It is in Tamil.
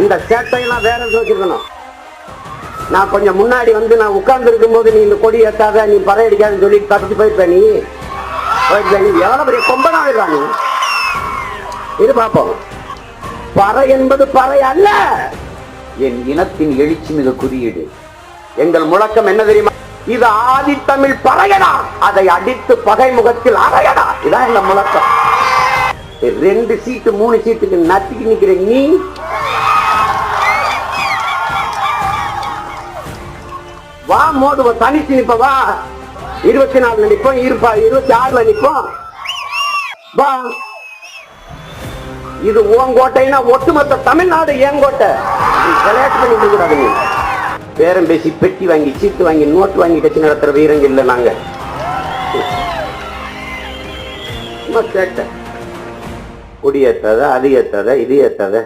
இந்த சேட்டையெல்லாம் வேற வச்சிருக்கணும். நான் கொஞ்சம் முன்னாடி வந்து நான் உட்கார்ந்து இருக்கும்போது நீ இந்த கொடி ஏத்தாத நீ பறை அடிக்காதுன்னு சொல்லி தப்பிச்சு போயிருப்ப நீ? போயிருப்ப நீ? எவ்வளவு பெரிய கொம்பனா இருக்கா நீ? இது பார்ப்போம் பறை என்பது பறை அல்ல. என் இனத்தின் எழுச்சி மிக குறியீடு. எங்கள் முழக்கம் என்ன தெரியுமா? இது ஆதித்தமிழ் பறையடா. அதை அடித்து பகை முகத்தில் அறையடா. இதான் எங்க முழக்கம். ரெண்டு சீட்டு மூணு சீட்டுக்கு நத்திக்கு நிக்கிற நீ வா மோதுவ தனிச்சு நிப்ப வா. இருபத்தி நாலுல நிப்போம் இருப்பா இருபத்தி ஆறுல நிப்போம் வா. இது உன் கோட்டைன்னா ஒட்டுமொத்த தமிழ்நாடு ஏன் கோட்டை. விளையாட்டு பண்ணிட்டு கூடாது நீ. பேரம் பேசி பெட்டி வாங்கி சீட்டு வாங்கி நோட்டு வாங்கி கட்சி நடத்துற வீரங்க இல்லை நாங்க. கேட்டேன். கொடி ஏத்தாத அது ஏத்தாத இது ஏத்தாத